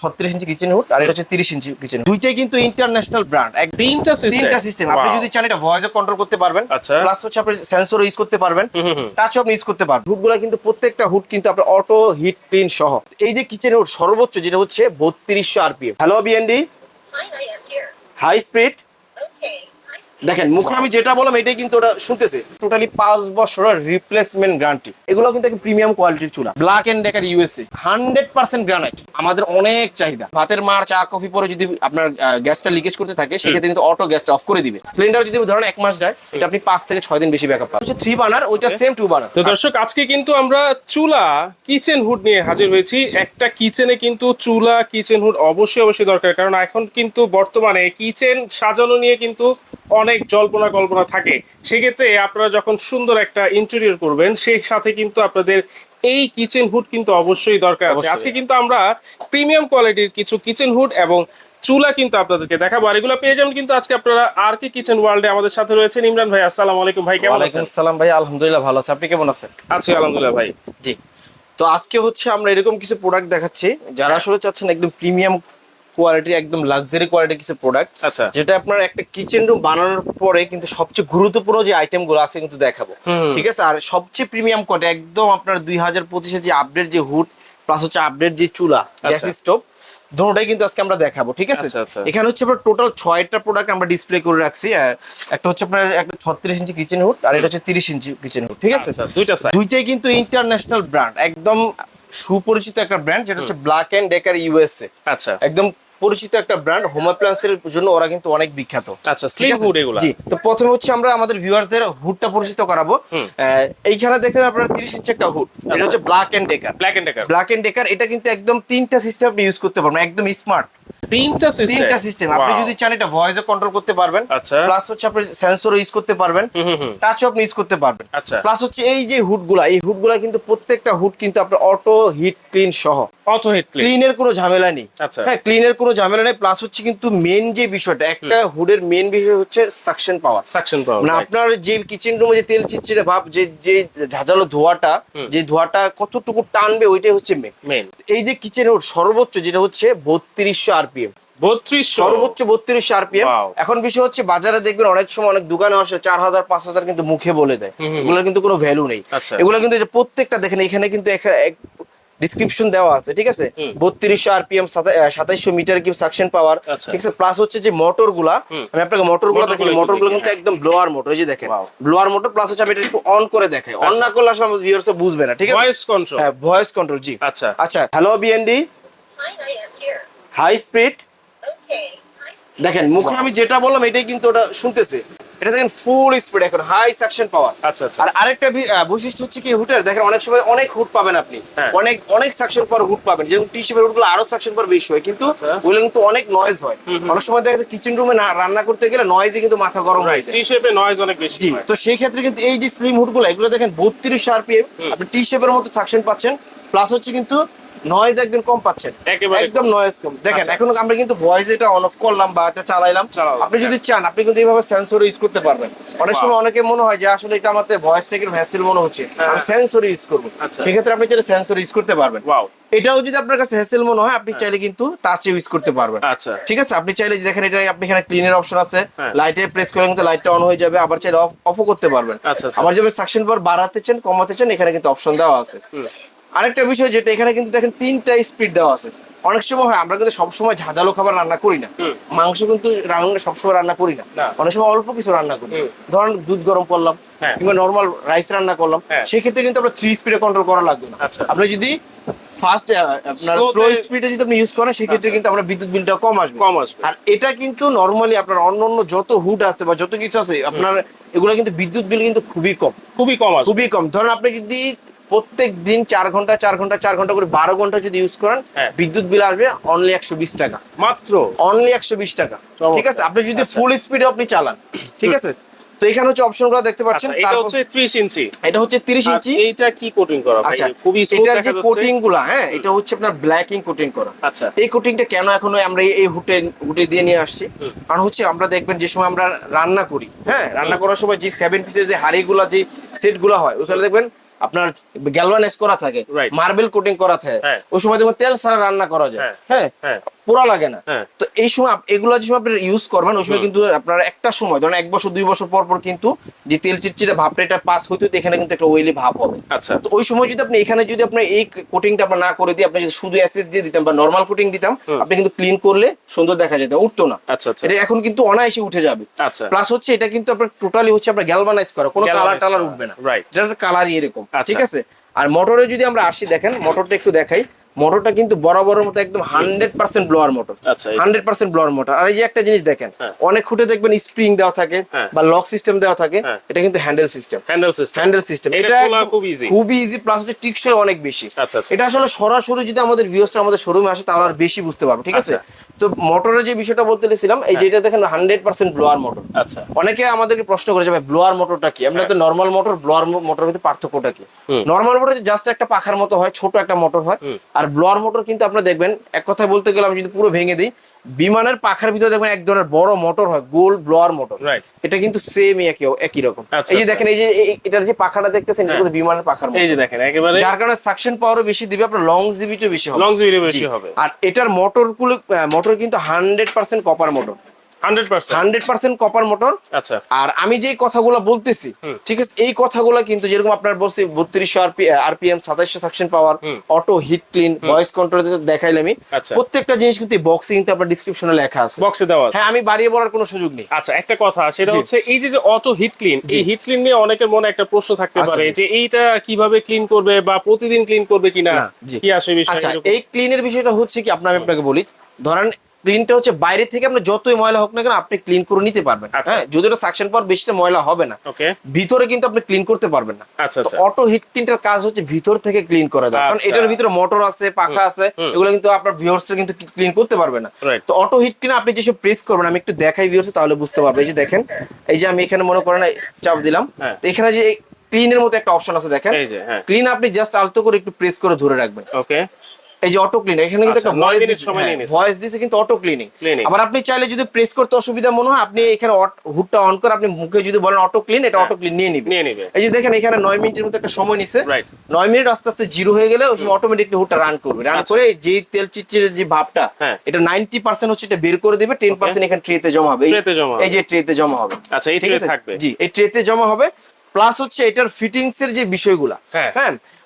ছত্রিশ ইঞ্চি kitchen hood আর এটা হচ্ছে তিরিশ ইঞ্চি কিচেন দুইটাই কিন্তু ইন্টারন্যাশনাল ব্র্যান্ড তিনটা সিস্টেম তিনটা সিস্টেম আপনি যদি চান এটা ভয়েস কন্ট্রোল করতে পারবেন আচ্ছা। প্লাস হচ্ছে আপনি সেন্সর ইউজ করতে পারবেন। টাচ আপনি ইউজ করতে পারবেন। হুডগুলো কিন্তু প্রত্যেকটা হুড কিন্তু আপনার অটো হিট পিন সহ। এই যে কিচেন হুড সর্বোচ্চ যেটা হচ্ছে বত্রিশশো RPM hello BND. High speed. দেখেন মুখে আমি যেটা বললাম এটাই কিন্তু ওটা শুনতেছে। টোটালি পাঁচ বছরের রিপ্লেসমেন্ট গ্যারান্টি এগুলো কিন্তু একদম প্রিমিয়াম কোয়ালিটির চুলা। Black and Decker USA hundred percent granite আমাদের অনেক চাহিদা। ভাতের মার চা কফি পরে যদি আপনার গ্যাসটা লিকেজ করতে থাকে সেক্ষেত্রে কিন্তু অটো গ্যাসটা অফ করে দিবে। সিলিন্ডার যদি ধরেন এক মাস যায় এটা আপনি পাঁচ থেকে ছয় দিন বেশি ব্যাকআপ পাবেন। হচ্ছে থ্রি বানার ওইটা সেম টু বানার তো দর্শক আজকে কিন্তু আমরা চুলা কিচেন হুড নিয়ে হাজির হয়েছি। একটা কিচেনে কিন্তু চুলা কিচেন হুড অবশ্যই অবশ্যই দরকার। কারণ এখন কিন্তু বর্তমানে কিচেন সাজানো নিয়ে কিন্তু অনেক জল্পনা কল্পনা থাকে। সেক্ষেত্রে আপনারা যখন সুন্দর একটা ইন্টেরিয়র করবেন সেই সাথে কিন্তু আপনাদের এই কিচেন হুড কিন্তু অবশ্যই দরকার আছে। আজকে কিন্তু আমরা প্রিমিয়াম কোয়ালিটির কিছু কিচেন হুড এবং চুলা কিন্তু আপনাদেরকে দেখাবো। আর এগুলো পেয়ে যাবেন কিন্তু আজকে আপনারা আর কি কিচেন ওয়ার্ল্ডে আমাদের সাথে রয়েছেন ইমরান ভাই। আসসালামু আলাইকুম ভাই কেমন আছেন? আসসালাম ভাই আলহামদুলিল্লাহ ভালো আছে। আপনি কেমন আছেন? আছি আলহামদুলিল্লাহ ভাই। জি। তো আজকে হচ্ছে আমরা এরকম কিছু প্রোডাক্ট দেখাচ্ছি। যারা আসলে চাচ্ছেন একদম প্রিমিয়াম কোয়ালিটি একদম লাক্সারি কোয়ালিটির কিছু প্রোডাক্ট আচ্ছা। যেটা আপনার একটা কিচেন রুম বানানোর পরে কিন্তু সবচেয়ে গুরুত্বপূর্ণ যে আইটেমগুলো আছে কিন্তু দেখাবো। ঠিক আছে? আর সবচেয়ে প্রিমিয়াম কোয়ালিটি একদম আপনার দুই হাজার পঁচিশে যে আপডেট যে হুড প্লাস হচ্ছে আপডেট যে চুলা গ্যাস আচ্ছা। স্টোভ দুটোটাই কিন্তু আজকে আমরা দেখাবো ঠিক আছে? আচ্ছা, আচ্ছা। এখানে হচ্ছে আপনার টোটাল ছয়টা প্রোডাক্ট আমরা ডিসপ্লে করে রাখছি একটা হচ্ছে আপনার একটা ছত্রিশ ইঞ্চি কিচেন হুড আর এটা হচ্ছে তিরিশ ইঞ্চি কিচেন হুড ঠিক আছে? দুইটা দুইটাই কিন্তু ইন্টারন্যাশনাল ব্র্যান্ড একদম সুপরিচিত একটা ব্র্যান্ড যেটা হচ্ছে ব্ল্যাক এন্ড ডেকার ইউএসএ আচ্ছা। একদম পরিচিত একটা ব্র্যান্ড হোম অ্যাপ্লায়েন্সের জন্য ওরা কিন্তু অনেক বিখ্যাত। আচ্ছা ঠিক স্লিম আছে? হুড এগুলা। জি তো প্রথমে হচ্ছে আমরা আমাদের ভিউয়ার্সদের হুডটা পরিচিত করাবো। এইখানে দেখছেন আপনারা 30 ইঞ্চি একটা হুড এটা হচ্ছে Black and Decker Black and Decker Black and Decker এটা কিন্তু একদম তিনটা সিস্টেম আপনি ইউজ করতে পারবেন একদম স্মার্ট তিনটা সিস্টেম তিনটা সিস্টেম আপনি যদি চান এটা ভয়েসে কন্ট্রোল করতে পারবেন আচ্ছা। প্লাস হচ্ছে আপনি সেন্সর ইউজ করতে পারবেন টাচও আপনি ইউজ করতে পারবেন। আচ্ছা। প্লাস হচ্ছে এই যে হুডগুলা এই হুডগুলা কিন্তু প্রত্যেকটা হুড কিন্তু আপনার অটো হিট ক্লিন সহ। অটো হেড ক্লিন ক্লিনের কোনো ঝামেলা নেই। আচ্ছা। হ্যাঁ ক্লিনের কোনো ঝামেলা নেই প্লাস হচ্ছে কিন্তু মেন যে বিষয়টা একটা হুডের মেন বিষয় হচ্ছে সাকশন পাওয়ার সাকশন পাওয়ার মানে আপনার যে কিচেন রুমে যে তেল চিটচিটে ভাব যে যে ঝাঁঝালো ধোয়াটা যে ধোয়াটা কতটুকু টানবে ওইটাই হচ্ছে মেন এই যে কিচেন হুড সর্বোচ্চ যেটা হচ্ছে বত্রিশশো আরপিএম সর্বোচ্চ বত্রিশশো আরপিএম এখন বিষয় হচ্ছে বাজারে দেখবেন অনেক সময় অনেক দোকানে আসে চার হাজার পাঁচ হাজার কিন্তু মুখে বলে দেয়। এগুলোর কিন্তু কোনো ভ্যালু নেই। আচ্ছা। এগুলো কিন্তু প্রত্যেকটা দেখেন এখানে কিন্তু ডিসক্রিপশন দেওয়া আছে ঠিক আছে? বত্রিশশো আরপিএম সাতাইশশো মিটার কি সাকশন পাওয়ার আচ্ছা। ঠিক আছে? প্লাস হচ্ছে যে মোটরগুলা আমি আপনাকে মোটরগুলা দেখি মোটরগুলো কিন্তু একদম ব্লোয়ার মোটর এই যে দেখেন। ব্লোয়ার মোটর প্লাস হচ্ছে আমি এটা একটু অন করে দেখাই। অন আচ্ছা। না করলে আসলে আমাদের ভিউয়ার্স বুঝবে না ঠিক আছে? ভয়েস কন্ট্রোল হ্যাঁ ভয়েস কন্ট্রোল জি। আচ্ছা। আচ্ছা হ্যালো বিএনডি হাই স্পিড. দেখেন মুখে আমি যেটা বললাম এটাই কিন্তু ওটা শুনতেছে। এটা দেখেন ফুল স্পিড এখন হাই সাকশন পাওয়ার আচ্ছা আর আরেকটা বৈশিষ্ট্য হচ্ছে কি হুটের? দেখেন অনেক সময় অনেক হুট পাবেন আপনি। হ্যাঁ। অনেক অনেক সাকশন পর হুট পাবেন। যেমন টি শেপের হুটগুলো আরও সাকশন পর বেশি হয় কিন্তু আচ্ছা। ওগুলো কিন্তু অনেক নয়েজ হয়। অনেক সময় দেখা যাচ্ছে কিচেন রুমে রান্না করতে গেলে নয়েজে কিন্তু মাথা গরম হয়ে টি শেপে নয়েজ অনেক বেশি জি। তো সেই ক্ষেত্রে কিন্তু এই যে স্লিম হুডগুলো এগুলো দেখেন বত্রিশ আরপিএম আপনি টি শেপের মতো সাকশন পাচ্ছেন। প্লাস হচ্ছে কিন্তু নয়েজ একদম কম পাচ্ছেন। একদম নয়েজ কম। দেখেন আচ্ছা। এখন আমরা কিন্তু ভয়েস এটা অন অফ করলাম বা এটা চালাইলাম। আপনি যদি চান আপনি কিন্তু এইভাবে সেন্সর ইউজ করতে পারবেন। অনেক সময় অনেকে মনে হয় যে আসলে এটা আমাদের ভয়েস টেকের ভ্যাসেল মনে হচ্ছে। হ্যাঁ। আমি সেন্সর ইউজ করব। আচ্ছা। সেক্ষেত্রে আপনি যেটা সেন্সর ইউজ করতে পারবেন। এটাও যদি আপনার কাছে হ্যাসেল মনে হয় আপনি চাইলে কিন্তু টাচ ইউজ করতে পারবেন। আচ্ছা। ঠিক আছে? আপনি চাইলে দেখেন এটা আপনি এখানে ক্লিনের অপশন আছে। হ্যাঁ। লাইটে প্রেস করে কিন্তু লাইটটা অন হয়ে যাবে। আবার চাইলে অফ অফও করতে পারবেন। আচ্ছা, আচ্ছা। আবার যেমন সাকশন পাওয়ার বাড়াতে চান কমাতে চান এখানে কিন্তু অপশন দেওয়া আছে। আরেকটা বিষয় যেটা এখানে কিন্তু দেখেন তিনটা স্পিড দেওয়া আছে। অনেক সময় হয় আমরা কিন্তু সবসময় ঝাঁঝালো খাবার রান্না করি না। মাংস কিন্তু রান্না সবসময় রান্না করি না। অনেক সময় অল্প কিছু রান্না করি। ধরেন দুধ গরম করলাম হ্যাঁ। কিংবা নর্মাল রাইস রান্না করলাম হ্যাঁ। সেক্ষেত্রে কিন্তু আমরা থ্রি স্পিডে কন্ট্রোল করা লাগবে না। আচ্ছা। আপনি যদি ফার্স্ট আপনার স্লো স্পিডে যদি আপনি ইউজ করেন সেক্ষেত্রে আচ্ছা। কিন্তু আপনার বিদ্যুৎ বিলটা কম আসবে। কম আসবে। আর এটা কিন্তু নর্মালি আপনার অন্য অন্য যত হুড আছে বা যত কিছু আছে আপনার এগুলো কিন্তু বিদ্যুৎ বিল কিন্তু খুবই কম। খুবই কম খুবই কম। ধরেন আপনি যদি প্রত্যেক দিন চার ঘণ্টা চার ঘণ্টা চার ঘণ্টা করে বারো ঘণ্টা যদি ইউজ করেন হ্যাঁ। বিদ্যুৎ বিল আসবে অনলি একশো বিশ টাকা। মাত্র? অনলি একশো বিশ টাকা। ঠিক আছে? আপনি যদি আচ্ছা। ফুল স্পিডে আপনি চালান ঠিক আছে? তো এখানে হচ্ছে অপশনগুলো দেখতে পাচ্ছেন। আচ্ছা এটা হচ্ছে 30 ইঞ্চি। এটা হচ্ছে ইঞ্চি। কি কোটিং করা আচ্ছা খুবই এটার যে কোটিংগুলা হ্যাঁ এটা হচ্ছে আপনার ব্ল্যাকিং কোটিং করা। আচ্ছা। এই কোটিংটা কেন এখনও আমরা এই- এই হুটে হুটে দিয়ে নিয়ে আসছি? কারণ হচ্ছে আমরা দেখবেন যে সময় আমরা রান্না করি হ্যাঁ রান্না করার সময় যে সেভেন পিসের যে হাড়িগুলা যে সেটগুলা হয় ওইখানে দেখবেন আপনার গ্যালভানাইজ করা থাকে মার্বেল কোটিং করা থাকে হ্যাঁ। ওই সময় দেখবেন তেল ছাড়া রান্না করা যায় হ্যাঁ। পোড়া লাগে না। হ্যাঁ। তো এই সময় এগুলো যে সময় আপনি ইউজ করবেন ওই সময় কিন্তু আপনার একটা সময় ধরেন এক বছর দুই বছর পর পর কিন্তু যে তেল চিটচিটে ভাবটা এটা পাস হইতে এখানে কিন্তু একটা ওয়েলি ভাব হবে। আচ্ছা। তো ওই সময় যদি আপনি এখানে যদি আপনি এই কোটিংটা আপনার না করে দিয়ে আপনি যদি শুধু অ্যাসেস দিয়ে দিতাম বা নর্মাল কোটিং দিতাম আপনি কিন্তু ক্লিন করলে সুন্দর দেখা যেত উঠতো না। আচ্ছা আচ্ছা। এটা এখন কিন্তু অনায়াসে উঠে যাবে। আচ্ছা। প্লাস হচ্ছে এটা কিন্তু আপনার টোটালি হচ্ছে আপনার গ্যালভানাইজ করা কোনো কালার টালার উঠবে না। Right. যেটা কালারই এরকম আচ্ছা। ঠিক আছে? আর মোটরে যদি আমরা আসি দেখেন মোটরটা একটু দেখাই। মোটরটা কিন্তু বরাবরের মতো একদম হান্ড্রেড পার্সেন্ট ব্লোয়ার মোটর। আচ্ছা, হান্ড্রেড পার্সেন্ট ব্লোয়ার মোটর। আর এই যে একটা জিনিস দেখেন হ্যাঁ। অনেক খুঁটে দেখবেন স্প্রিং দেওয়া থাকে হ্যাঁ। বা লক সিস্টেম দেওয়া থাকে হ্যাঁ। এটা কিন্তু handle system. Handle system. Handle system. এটা খুব। খুবই ইজি প্লাস হচ্ছে টিকসই অনেক বেশি। আচ্ছা, আচ্ছা। এটা আসলে সরাসরি যদি আমাদের ভিউসটা আমাদের শোরুমে আসে তাহলে আর বেশি বুঝতে পারব ঠিক আছে? তো মোটরের যে বিষয়টা বলতে গেছিলাম এই যেটা দেখেন হান্ড্রেড পার্সেন্ট ব্লোয়ার মোটর। আচ্ছা। অনেকে আমাদেরকে প্রশ্ন করেছে ভাই ব্লোয়ার মোটরটা কি? আমরা তো নর্মাল মোটর ব্লোয়ার মোটর মধ্যে পার্থক্যটা কি? নর্মাল মোটর জাস্ট একটা পাখার মতো হয় ছোট একটা মোটর হয়। আর ব্লোয়ার মোটর কিন্তু আপনারা দেখবেন এক কথায় বলতে গেলে আমি যদি পুরো ভেঙে দিই বিমানের পাখার ভিতরে দেখবেন এক ধরনের বড় মোটর হয় গোল ব্লোয়ার মোটর. এটা কিন্তু সেম একই একই রকম। আচ্ছা, এই যে আচ্ছা। দেখেন এই যে এটার যে পাখাটা দেখতেছেন এটা কিন্তু বিমানের পাখার এই যে দেখেন একেবারে যার কারণে সাকশন পাওয়ারও বেশি দিবে আপনার লং জিবিটিও বেশি হবে। লং জিবিটি বেশি হবে। আর এটার মোটরগুলো মোটর কিন্তু hundred percent copper motor hundred percent. Hundred percent copper motor আচ্ছা। আর আমি যেই কথাগুলো বলতেছি ঠিক আছে এই কথাগুলো কিন্তু যেরকম আপনার বলছি বত্রিশশো আরপিএম সাতাইশশো suction power auto heat clean voice control দেখাইলে আমি। আচ্ছা। প্রত্যেকটা জিনিস কিন্তু বক্সে কিন্তু আপনার ডিসক্রিপশনে লেখা আছে। বক্সে দেওয়া আছে। হ্যাঁ আমি বাড়িয়ে বলার কোনো সুযোগ নেই। আচ্ছা একটা কথা সেটা হচ্ছে এই যে যে অটো হিট ক্লিন এই হিট ক্লিন নিয়ে অনেকের মনে একটা প্রশ্ন থাকতে আচ্ছা, পারে যে এইটা কীভাবে ক্লিন করবে বা প্রতিদিন ক্লিন করবে কিনা। কি আসে বিষয় আচ্ছা এই ক্লিনের বিষয়টা হচ্ছে কি? আপনার আমি আপনাকে বলি ধরেন ক্লিনটা হচ্ছে বাইরে থেকে আপনার যতই ময়লা হোক না কেন আপনি ক্লিন করে নিতে পারবেন। আচ্ছা। হ্যাঁ যদি ওটা সাকশন পাওয়ার বেশিটা ময়লা হবে না ভিতরে কিন্তু আপনি ক্লিন করতে পারবেন না। অটো হিট ক্লিনটার কাজ হচ্ছে ভিতর থেকে ক্লিন করা। দেয় কারণ। এটার ভিতরে মোটর আছে পাখা আছে এগুলো কিন্তু আপনার ভিউয়ার্সরা কিন্তু ক্লিন করতে পারবে না। তো অটো হিট ক্লিন আপনি যেসব প্রেস করবেন আমি একটু দেখাই ভিউয়ার্স তাহলে বুঝতে পারবে। এই যে দেখেন এই যে আমি এখানে মনে করেন চাপ দিলাম। হ্যাঁ। তো এখানে যে ক্লিনের মতো একটা অপশন আছে দেখেন। যে, হ্যাঁ। ক্লিন আপনি জাস্ট আলতো করে একটু প্রেস করে ধরে রাখবেন। ওকে এই যে অটো ক্লিন এখানে কিন্তু আচ্ছা, একটা ভয়েস দিছে ভয়েস দিছে কিন্তু অটো ক্লিনিং আবার আপনি চাইলে যদি প্রেস করতে অসুবিধা মনে হয় আপনি এখানে হুডটা অন করে আপনি মুখে যদি বলেন অটো ক্লিন এটা অটো ক্লিন নিয়ে নিবে নিয়ে নিবে। এই যে দেখেন এখানে নয় মিনিটের মতো একটা সময় নিছে Right. নয় মিনিট আস্তে আস্তে জিরো হয়ে গেলে সময় অটোমেটিকলি হুডটা রান করবে রান আচ্ছা। করে যে তেল চিটচিটের যে ভাবটা হ্যাঁ। এটা নাইনটি পার্সেন্ট হচ্ছে এটা বের করে দেবে টেন পার্সেন্ট এখানে ট্রেতে জমা হবে এই- তে জমা হবে। এই যে ট্রেতে জমা হবে আচ্ছা, এই tray থাকবে। জি এই ট্রেতে জমা হবে প্লাস হচ্ছে এটার ফিটিংস এর যে বিষয়গুলা হ্যাঁ।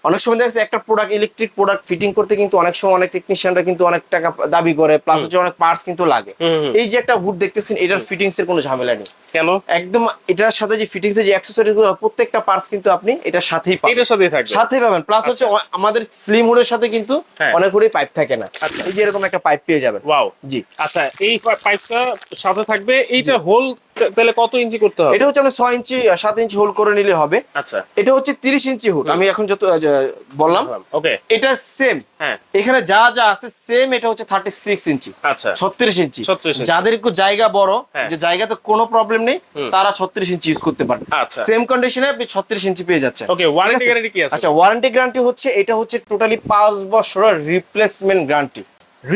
অনেক সময় দেখা যাচ্ছে একটা প্রোডাক্ট ইলেকট্রিক প্রোডাক্ট ফিটিং করতে কিন্তু অনেক সময় অনেক টেকনিশিয়ানরা কিন্তু অনেক টাকা দাবি করে প্লাস হচ্ছে অনেক পার্টস কিন্তু লাগে। এই যে একটা হুড দেখতেছেন এটার ফিটিংস এর কোনো ঝামেলা নেই। কেন? একদম এটার সাথে যে ফিটিংস যে অ্যাকসেসরিজগুলো প্রত্যেকটা পার্টস কিন্তু আপনি এটার সাথেই পাবেন। এটার সাথেই থাকবে। সাথে পাবেন। প্লাস হচ্ছে আমাদের স্লিম হুডের সাথে কিন্তু হ্যাঁ। অনেক পাইপ থাকে না। আচ্ছা। এই যে এরকম একটা পাইপ পেয়ে যাবেন। ওয়াও জি। আচ্ছা এই পাইপটা সাথে থাকবে। এইটা হোল তাহলে কত ইঞ্চি করতে হবে? এটা হচ্ছে আমরা ছয় ইঞ্চি সাত ইঞ্চি হোল করে নিলে হবে। আচ্ছা। এটা হচ্ছে তিরিশ ইঞ্চি হুড আমি এখন যত বললাম। ওকে এটা সেম হ্যাঁ। এখানে যা যা আছে সেম এটা হচ্ছে থার্টি সিক্স ইঞ্চি। আচ্ছা। ছত্রিশ ইঞ্চি। 36 যাদের একটু জায়গা বড় হ্যাঁ। যে জায়গাতে কোনো প্রবলেম নেই তারা ছত্রিশ ইঞ্চি ইউজ করতে পারেন। সেম কন্ডিশনে আপনি ছত্রিশ ইঞ্চি পেয়ে যাচ্ছেন? আচ্ছা ওয়ারেন্টি গ্যারান্টি হচ্ছে এটা হচ্ছে টোটালি পাঁচ বছর replacement guarantee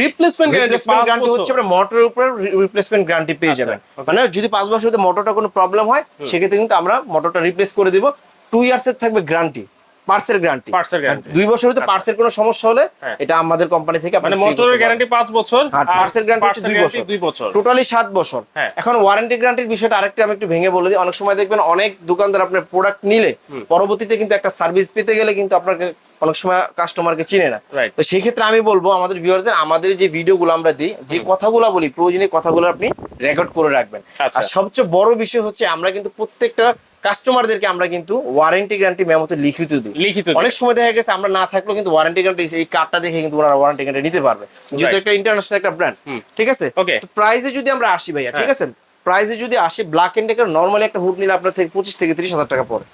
replacement replacement guarantee হচ্ছে আপনার মোটরের উপরে রিপ্লেসমেন্ট গ্যারান্টি পেয়ে আচ্ছা, যাবেন। মানে যদি পাঁচ বছরের মোটরটা কোনো প্রবলেম হয় সেক্ষেত্রে কিন্তু আমরা মোটরটা রিপ্লেস করে দিব। টু ইয়ার্স এর থাকবে গ্যারান্টি পার্সের গ্যারান্টি Parts গ্যারান্টি দুই বছর হতে পার্সের কোনো সমস্যা হলে হ্যাঁ। এটা আমাদের কোম্পানি থেকে মানে মোটরের গ্যারান্টি পাঁচ বছর আর পার্সেল গ্যারান্টি হচ্ছে দুই বছর। দুই বছর। টোটালি সাত বছর। হ্যাঁ। এখন ওয়ারেন্টি গ্যারান্টির বিষয়টা আরেকটা আমি একটু ভেঙে বলে দিই। অনেক সময় দেখবেন অনেক দোকানদার আপনার প্রোডাক্ট নিলে পরবর্তীতে কিন্তু একটা সার্ভিস পেতে গেলে কিন্তু আপনাকে অনেক সময় কাস্টমারকে চিনে না। তো সেই ক্ষেত্রে আমি বলব আমাদের ভিউয়ারদের আমাদের যে ভিডিওগুলো আমরা দিই যে কথাগুলো বলি প্রয়োজনীয় কথাগুলো আপনি রেকর্ড করে রাখবেন। আচ্ছা। আর সবচেয়ে বড় বিষয় হচ্ছে আমরা কিন্তু প্রত্যেকটা কাস্টমারদেরকে আমরা কিন্তু ওয়ারেন্টি গ্যারান্টি মেমোতে লিখিত দিই। লিখিত অনেক সময় দেখা গেছে আমরা না থাকলেও কিন্তু ওয়ারেন্টি গ্যারান্টি এই কার্ডটা দেখে কিন্তু ওনারা ওয়ারেন্টি গ্যারান্টি নিতে পারবে। যেহেতু একটা ইন্টারন্যাশনাল একটা ব্র্যান্ড ঠিক আছে. তো প্রাইসে যদি আমরা আসি ভাইয়া ঠিক আছে? প্রাইসে যদি আসি ব্ল্যাক এন্ড ডেকার নর্মালি একটা হুড নিলে আপনার থেকে পঁচিশ থেকে ত্রিশ হাজার টাকা পড়ে।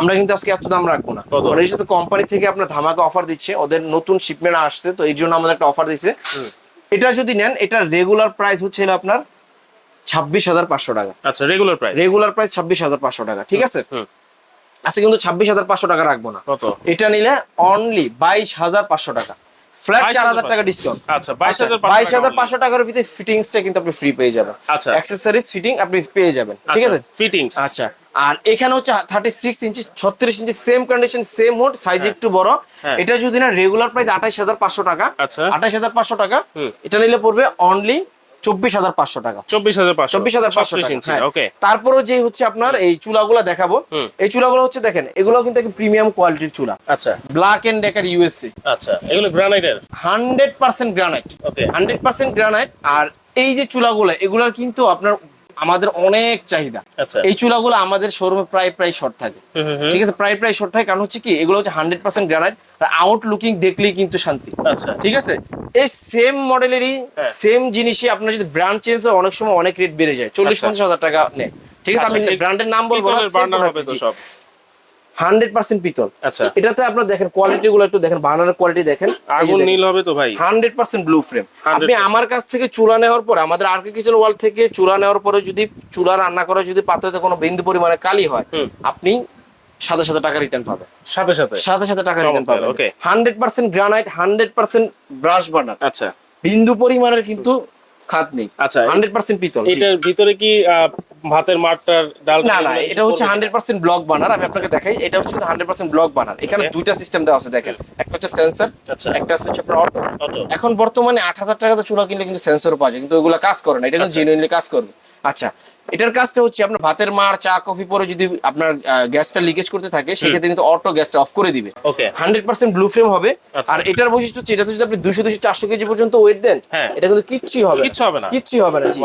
আমরা কিন্তু আজকে এত দাম রাখব না? মানে যেহেতু কোম্পানি থেকে আপনার ধামাকা অফার দিচ্ছে ওদের নতুন শিপমেন্ট আসছে তো এই জন্য আমাদের একটা অফার দিচ্ছে এটা যদি নেন এটা রেগুলার প্রাইস হচ্ছে আপনার ছাব্বিশ হাজার পাঁচশো টাকা। আচ্ছা রেগুলার প্রাইস রেগুলার প্রাইস ছাব্বিশ হাজার পাঁচশো টাকা ঠিক আছে। আজকে কিন্তু ছাব্বিশ হাজার পাঁচশো টাকা রাখব না। এটা নিলে অনলি বাইশ হাজার পাঁচশো টাকা। ফ্ল্যাট চার হাজার টাকা ডিসকাউন্ট আচ্ছা, 22,500 বাইশ হাজার পাঁচশো টাকার ভিতরে ফিটিংসটা কিন্তু আপনি ফ্রি পেয়ে যাবেন। আচ্ছা। অ্যাক্সেসরিজ ফিটিং আপনি পেয়ে যাবেন ঠিক আছে? ফিটিংস আচ্ছা আর এখানে হচ্ছে থার্টি সিক্স ইঞ্চি ছত্রিশ inch same condition same hood size একটু বড়। হ্যাঁ। এটা যদি না রেগুলার প্রাইস আঠাইশ হাজার পাঁচশো টাকা আঠাশ আঠাইশ হাজার পাঁচশো টাকা এটা নিলে পড়বে অনলি চব্বিশ হাজার পাঁচশো টাকা। চব্বিশ হাজার চব্বিশ হাজার পাঁচশো টাকা ইঞ্চি হ্যাঁ। ওকে যে হচ্ছে আপনার এই চুলাগুলো দেখাবো। এই চুলাগুলো হচ্ছে দেখেন এগুলো কিন্তু প্রিমিয়াম কোয়ালিটির চুলা। আচ্ছা। ব্ল্যাক এন্ড ডেকার ইউএসএ আচ্ছা এগুলো গ্রানাইটের hundred percent granite okay hundred percent granite আর এই যে চুলাগুলো এগুলার কিন্তু আপনার আমাদের অনেক চাহিদা। আচ্ছা। এই চুলাগুলো আমাদের শোরুমে প্রায় প্রায় শর্ট থাকে। ঠিক আছে? প্রায় প্রায় শর্ট থাকে। কারণ হচ্ছে কি? এগুলো হচ্ছে hundred percent granite out looking দেখলেই কিন্তু শান্তি। আচ্ছা। ঠিক আছে? এই সেম মডেলেরই। সেম জিনিসই আপনার যদি ব্র্যান্ড চেঞ্জ হয় অনেক সময় অনেক রেট বেড়ে যায়। চল্লিশ আচ্ছা। পঞ্চাশ হাজার টাকা নেয় ঠিক আছে? আমি ব্র্যান্ডের নাম বলব না পিতলের বার্নার হবে তো সব হান্ড্রেড পার্সেন্ট পিতল। আচ্ছা। এটাতে আপনার দেখেন কোয়ালিটি গুলো একটু দেখেন বানানোর কোয়ালিটি দেখেন। আগুন নীল হবে তো ভাই? হান্ড্রেড পার্সেন্ট ব্লু ফ্রেম আপনি আমার কাছ থেকে চুলা নেওয়ার পর আমাদের আর কে কিচেন ওয়াল থেকে চুলা নেওয়ার পরে যদি চুলা রান্না করে যদি পাত্রতে কোনো বিন্দু পরিমাণে কালি হয় আপনি সাথে সাথে টাকা রিটার্ন পাবেন। সাথে সাথে? সাথে সাথে টাকা রিটার্ন পাবেন। Hundred percent granite hundred percent brass burner আচ্ছা। বিন্দু পরিমাণের কিন্তু খাত নেই। আচ্ছা, হান্ড্রেড পার্সেন্ট পিতল এটার ভিতরে কি ভাতের মাঠটার ডাল না না এটা হচ্ছে হান্ড্রেড পার্সেন্ট ব্লক বানার আমি আপনাকে দেখাই। এটা হচ্ছে হান্ড্রেড পার্সেন্ট ব্লক বানার। এখানে দুইটা সিস্টেম দেওয়া আছে দেখেন। একটা হচ্ছে সেন্সর আচ্ছা। একটা হচ্ছে আপনার অটো। এখন বর্তমানে আট হাজার টাকাতে চুলা কিনলে কিন্তু সেন্সর পাওয়া যায় কিন্তু ওগুলো কাজ করে না। এটা কিন্তু জেনুইনলি কাজ করবে। আচ্ছা এটার কাজটা হচ্ছে আপনার ভাতের মার চা কফি পরে যদি আপনার গ্যাসটা লিকেজ করতে থাকে সেক্ষেত্রে কিন্তু অটো গ্যাসটা অফ করে দিবে okay hundred percent blue flame হবে আচ্ছা। আর এটার বৈশিষ্ট্য হচ্ছে এটাতে যদি আপনি দুশো দুশো চারশো কেজি পর্যন্ত ওয়েট দেন হ্যাঁ। এটা কিন্তু কিচ্ছু হবে কিচ্ছু হবে না। কিচ্ছু হবে না জি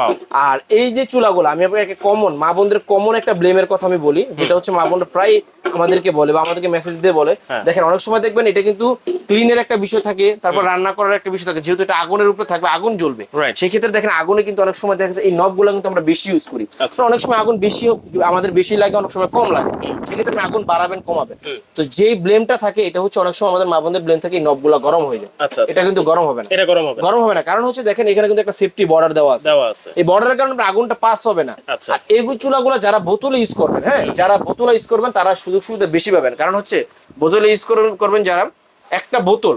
আর এই যে চুলাগুলো আমি আপনাকে কমন মা বোনদের কমন একটা ব্লেমের কথা আমি বলি যেটা হচ্ছে মা বোনরা প্রায় আমাদেরকে বলে বা আমাদেরকে মেসেজ দিয়ে বলে হ্যাঁ। দেখেন অনেক সময় দেখবেন এটা কিন্তু ক্লিনের একটা বিষয় থাকে তারপর রান্না করার একটা বিষয় থাকে যেহেতু এটা আগুনের উপরে থাকবে আগুন জ্বলবে। সেক্ষেত্রে দেখেন আগুনে কিন্তু অনেক সময় দেখা যায় এই নবগুলো কিন্তু আমরা বেশি ইউজ করি। আচ্ছা। অনেক সময় আগুন বেশি আমাদের বেশি লাগে অনেক সময় কম লাগে। সেক্ষেত্রে আপনি আগুন বাড়াবেন কমাবেন। তো যেই ব্লেমটা থাকে এটা হচ্ছে অনেক সময় আমাদের মা বোনদের ব্লেম থাকে এই নবগুলো গরম হয়ে যায়। আচ্ছা, আচ্ছা। এটা কিন্তু গরম হবে না। এটা গরম হবে গরম হবে না। কারণ হচ্ছে দেখেন এখানে কিন্তু একটা সেফটি বর্ডার দেওয়া আছে। এই বর্ডারের কারণে আগুনটা পাস হবে না। আর এগুলো চুলাগুলো যারা বোতলে ইউজ করবেন হ্যাঁ যারা বোতলে ইউজ করবেন তারা সুযোগ সুবিধা বেশি পাবেন। কারণ হচ্ছে বোতলে ইউজ করবেন যারা একটা বোতল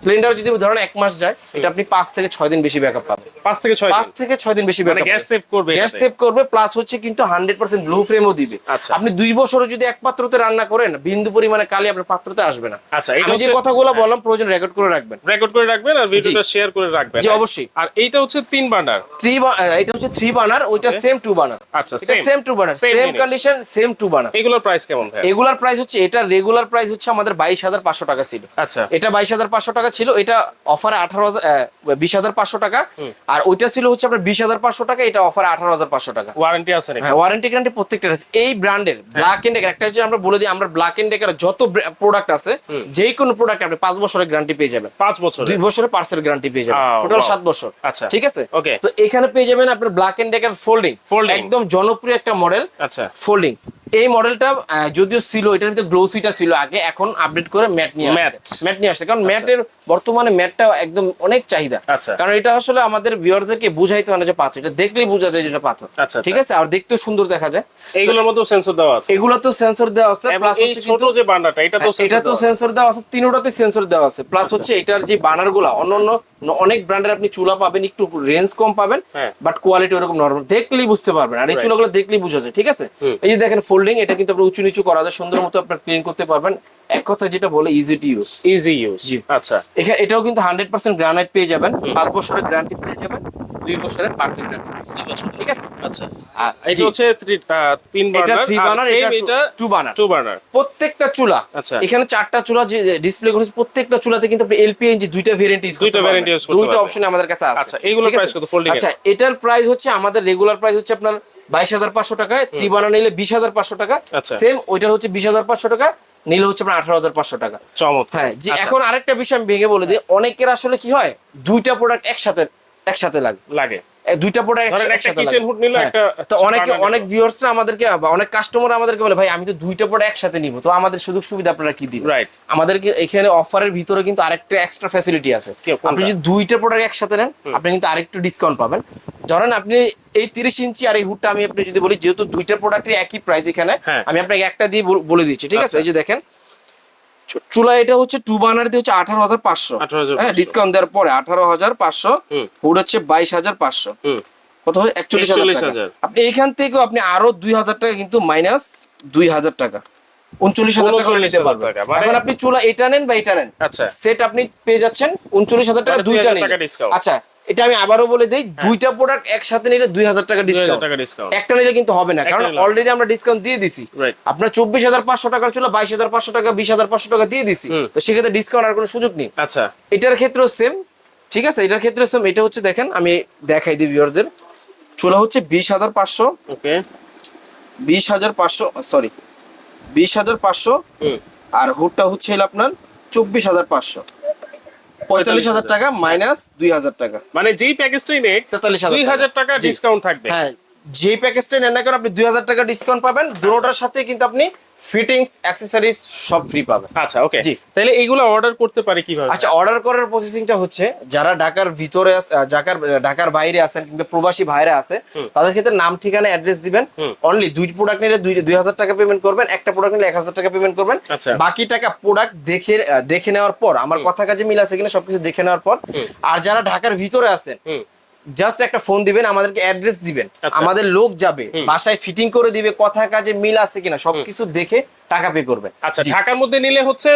সিলিন্ডার যদি ধরেন এক মাস যায় এটা আপনি পাঁচ থেকে ছয় দিন বেশি ব্যাকআপ পাবেন। পাঁচ থেকে ছয় পাঁচ থেকে ছয় দিন বেশি ব্যাকআপ গ্যাস সেভ করবে গ্যাস সেভ করবে প্লাস হচ্ছে কিন্তু হান্ড্রেড পার্সেন্ট ব্লু ফ্রেমও দিবে। আচ্ছা। আপনি দুই বছরও যদি এক পাত্রতে রান্না করেন বিন্দু পরিমাণে কালি আপনার পাত্রতে আসবে না। আচ্ছা, আমি যে কথাগুলো বললাম প্রয়োজন রেকর্ড করে রাখবেন। রেকর্ড করে রাখবেন আর ভিডিওটা শেয়ার করে রাখবেন। জি, অবশ্যই। আর এইটা হচ্ছে তিন বান্ডার থ্রি এটা হচ্ছে থ্রি বানার ওইটা সেম টু বানার। আচ্ছা, এটা same two burner. Same condition same two burner. এগুলোর প্রাইস কেমন ভাই এগুলার প্রাইস হচ্ছে এটা রেগুলার প্রাইস হচ্ছে আমাদের বাইশ হাজার পাঁচশো টাকা ছিল। আচ্ছা। এটা বাইশ হাজার পাঁচশো টাকা ছিল এটা অফারে আঠারো হাজার বিশ হাজার পাঁচশো টাকা। আর ওইটা ছিল হচ্ছে আপনার বিশ হাজার পাঁচশো টাকা এটা অফারে আঠারো হাজার পাঁচশো টাকা। ওয়ারেন্টি আছে হ্যাঁ ওয়ারেন্টি গ্যারান্টি প্রত্যেকটা আছে। এই ব্র্যান্ডের ব্ল্যাক এন্ড একটা হচ্ছে আমরা বলে দিই আমরা ব্ল্যাক এন্ড ডেকার যত প্রোডাক্ট আছে যে কোনো প্রোডাক্ট আপনি পাঁচ বছরের গ্যারান্টি পেয়ে যাবেন। পাঁচ বছর দুই বছরের পার্সেল গ্যারান্টি পেয়ে যাবেন। টোটাল সাত বছর। আচ্ছা। ঠিক আছে? Okay. তো এখানে পেয়ে যাবেন আপনার Black and Decker folding Folding। একদম জনপ্রিয় একটা মডেল আচ্ছা। ফোল্ডিং এই মডেলটা যদিও ছিল এটার ভিতরে গ্লোসিটা ছিল আগে এখন আপডেট করে ম্যাট নিয়ে আসছে। ম্যাট নিয়ে আসছে কারণ ম্যাটের বর্তমানে ম্যাটটা একদম অনেক চাহিদা। আচ্ছা। কারণ এটা আসলে আমাদের ভিউয়ারদেরকে বুঝাইতে হয় না যে পাথর এটা দেখলেই বোঝা যায় যে এটা পাথর। আচ্ছা, ঠিক আছে? আর দেখতেও সুন্দর দেখা যায়। এইগুলোর মধ্যে সেন্সর দেওয়া আছে। এগুলো তো সেন্সর দেওয়া আছে প্লাস হচ্ছে ছোট যে বান্ডারটা এটা তো হ্যাঁ, এটা তো সেন্সর দেওয়া আছে তিনোটাতে সেন্সর দেওয়া আছে। প্লাস আচ্ছা। হচ্ছে এটার যে বানারগুলা অন্যান্য অনেক ব্র্যান্ডের আপনি চুলা পাবেন একটু রেঞ্জ কম পাবেন হ্যাঁ। বাট কোয়ালিটি ওরকম নরমাল দেখলেই বুঝতে পারবেন। আর এই. চুলাগুলো দেখলেই বোঝা যায় ঠিক আছে? এই যে দেখেন ফোল্ডিং এটা কিন্তু আপনি উঁচু নিচু করা যায় সুন্দর মতো আপনার ক্লিন করতে পারবেন। এক কথা যেটা বলে easy to use easy use. আচ্ছা। এখানে এটাও কিন্তু হান্ড্রেড পার্সেন্ট গ্রানাইট পেয়ে যাবেন পাঁচ বছরের গ্যারান্টি পেয়ে যাবেন দুই বছরের পার্সেন্ট গ্যারান্টি ঠিক আছে? আচ্ছা। আর এটা হচ্ছে তিন এটা বার্নার থ্রি বানার এটা এটা টু বানার টু বার্নার প্রত্যেকটা চুলা আচ্ছা। এখানে চারটা চুলা যে ডিসপ্লে করেছে প্রত্যেকটা চুলাতে কিন্তু আপনি এলপিএনজি দুইটা ভেরিয়েন্ট ইউজ দুইটা use করতে দুইটা অপশন আমাদের কাছে আছে। আচ্ছা, এইগুলোর price কত? এর? আচ্ছা এটার প্রাইস হচ্ছে আমাদের রেগুলার প্রাইস হচ্ছে আপনার বাইশ হাজার পাঁচশো টাকায় থ্রি বানা নিলে বিশ হাজার পাঁচশো টাকা। আচ্ছা। সেম ওইটার হচ্ছে বিশ হাজার পাঁচশো টাকা নিলে হচ্ছে আপনার আঠারো হাজার পাঁচশো টাকা। হ্যাঁ যে আচ্ছা, এখন আরেকটা বিষয় আমি ভেঙে বলে দিই অনেকের আসলে কি হয় দুইটা প্রোডাক্ট একসাথে একসাথে লাগে। লাগে। দুইটা প্রোডাক্ট একসাথে নিলো, হ্যাঁ। তো অনেকে অনেক ভিউয়ার্সরা আমাদেরকে অনেক কাস্টমার আমাদেরকে বলে ভাই আমি তো দুইটা প্রোডাক্ট একসাথে নিব তো আমাদের সুযোগ সুবিধা আপনারা কি দিবেন Right. আমাদেরকে এখানে অফারের ভিতরে কিন্তু আরেকটা এক্সট্রা ফ্যাসিলিটি আছে আপনি যদি দুইটা প্রোডাক্ট একসাথে নেন আপনি কিন্তু আরেকটু ডিসকাউন্ট পাবেন ধরেন আপনি এই তিরিশ ইঞ্চি আর এই হুডটা আমি আপনি যদি বলি যেহেতু দুইটা প্রোডাক্টের একই প্রাইস এখানে হ্যাঁ। আমি আপনাকে একটা দিয়ে বলে দিচ্ছি ঠিক আছে আচ্ছা। এই যে দেখেন চুলা এটা হচ্ছে টু বানার দিয়ে হচ্ছে আঠারো হাজার পাঁচশো। হ্যাঁ ডিসকাউন্ট দেওয়ার পরে আঠারো হাজার পাঁচশো। হুড হচ্ছে বাইশ হাজার পাঁচশো। কত হয়? একচল্লিশ হাজার আপনি এখান থেকেও আপনি আরও দুই হাজার টাকা কিন্তু মাইনাস দুই হাজার টাকা। উনচল্লিশ হাজার টাকা নিতে পারবেন। মানে- এখন আপনি চুলা এটা নেন বা এটা নেন। আচ্ছা। সেট আপনি পেয়ে যাচ্ছেন উনচল্লিশ হাজার টাকা মানে দুইটা 2,000 টাকা নিলে। discount। হ্যাঁ। আচ্ছা এটা আমি আবারও বলে দিই দুইটা প্রোডাক্ট একসাথে নিলে দুই হাজার টাকা ডিসকাউন্ট একটা নিলে কিন্তু হবে না কারণ অলরেডি আমরা ডিসকাউন্ট দিয়ে দিছি। আপনার চব্বিশ হাজার পাঁচশো টাকার চুলা বাইশ হাজার পাঁচশো টাকা বিশ হাজার পাঁচশো টাকা দিয়ে দিছি। তো সেক্ষেত্রে ডিসকাউন্ট আর কোনো সুযোগ নেই। আচ্ছা। এটার ক্ষেত্রেও সেম ঠিক আছে? এটার ক্ষেত্রে সেম এটা হচ্ছে দেখেন আমি দেখাই দিই ভিউয়ারদের চুলা হচ্ছে বিশ হাজার পাঁচশো। ওকে। বিশ হাজার পাঁচশো সরি বিশ হাজার পাঁচশো। আর হুডটা হচ্ছে আপনার চব্বিশ হাজার পাঁচশো। পঁয়তাল্লিশ হাজার টাকা মাইনাস দুই হাজার টাকা। মানে যেই প্যাকেজটাই নেই তেতাল্লিশ দুই হাজার টাকা ডিসকাউন্ট থাকবে। হ্যাঁ যে প্যাকেজটা নেন না কেন আপনি দুই হাজার টাকা ডিসকাউন্ট পাবেন। দুটোটার সাথে কিন্তু আপনি ফিটিংস অ্যাক্সেসরিজ সব ফ্রি পাবেন আচ্ছা ওকে জি। তাহলে এইগুলো অর্ডার করতে পারি কীভাবে? আচ্ছা অর্ডার করার প্রসেসিংটা হচ্ছে যারা ঢাকার ভিতরে ঢাকার ঢাকার বাইরে আছেন কিংবা প্রবাসী ভাইরা আছে তাদের ক্ষেত্রে নাম ঠিকানা অ্যাড্রেস দিবেন। অনলি দুই প্রোডাক্ট নিলে দুই হাজার টাকা পেমেন্ট করবেন একটা প্রোডাক্ট নিলে এক হাজার টাকা পেমেন্ট করবেন। আচ্ছা। বাকি টাকা প্রোডাক্ট দেখে দেখে নেওয়ার পর আমার কথা কাজে মিল আছে কিনা সবকিছু দেখে নেওয়ার পর আর যারা ঢাকার ভিতরে আছেন জাস্ট একটা ফোন দিবেন আমাদেরকে অ্যাড্রেস দিবেন আচ্ছা। আমাদের লোক যাবে বাসায় ফিটিং করে দিবে কথা কাজে মিল আছে কিনা সবকিছু দেখে টাকা পে করবেন আচ্ছা ঢাকার মধ্যে নিলে হচ্ছে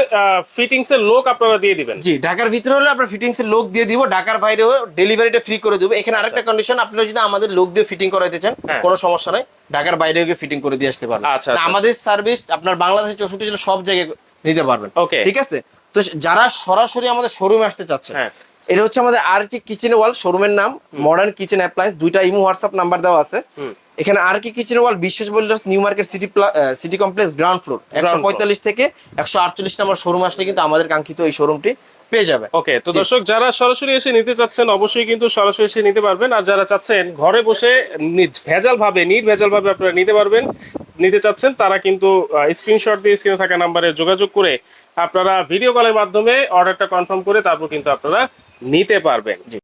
ফিটিংস এর লোক আপনারা দিয়ে দিবেন জি ঢাকার ভিতরে হলে আপনার ফিটিংস এর লোক দিয়ে দিব ঢাকার বাইরে ডেলিভারিটা ফ্রি করে দেবো এখানে আরেকটা কন্ডিশন আপনারা যদি আমাদের লোক দিয়ে ফিটিং করাইতে চান আচ্ছা। হ্যাঁ। কোনো সমস্যা নাই ঢাকার বাইরেও গিয়ে ফিটিং করে দিয়ে আসতে পারবেন আচ্ছা, আচ্ছা। আমাদের সার্ভিস আপনার বাংলাদেশের চৌষট্টি জেলা সব জায়গায় নিতে পারবেন. ঠিক আছে তো যারা সরাসরি আমাদের শোরুমে আসতে চাচ্ছেন হ্যাঁ। এটা হচ্ছে আমাদের আর কি কিচেন ওয়াল শোরুমের নাম মডার্ন কিচেন অ্যাপ্লায়েন্স দুইটা ইমো হোয়াটসঅ্যাপ নাম্বার দেওয়া আছে। এখানে আর কি kitchen wall Biswas builders New Market city city complex ground floor একশো পঁয়তাল্লিশ থেকে একশো আটচল্লিশ নম্বর শোরুম আসলে কিন্তু আমাদের কাঙ্ক্ষিত এই শোরুমটি পেয়ে যাবে। ওকে তো দর্শক যারা সরাসরি এসে নিতে চাচ্ছেন অবশ্যই কিন্তু সরাসরি এসে নিতে পারবেন। আর যারা চাচ্ছেন ঘরে বসে ভেজাল ভাবে নির্ভেজাল ভাবে আপনারা নিতে পারবেন নিতে চাচ্ছেন তারা কিন্তু স্ক্রিনশট দিয়ে স্ক্রিনে থাকা নাম্বারে যোগাযোগ করে আপনারা ভিডিও কলের মাধ্যমে অর্ডারটা কনফার্ম করে তারপর কিন্তু আপনারা নিতে পারবেন।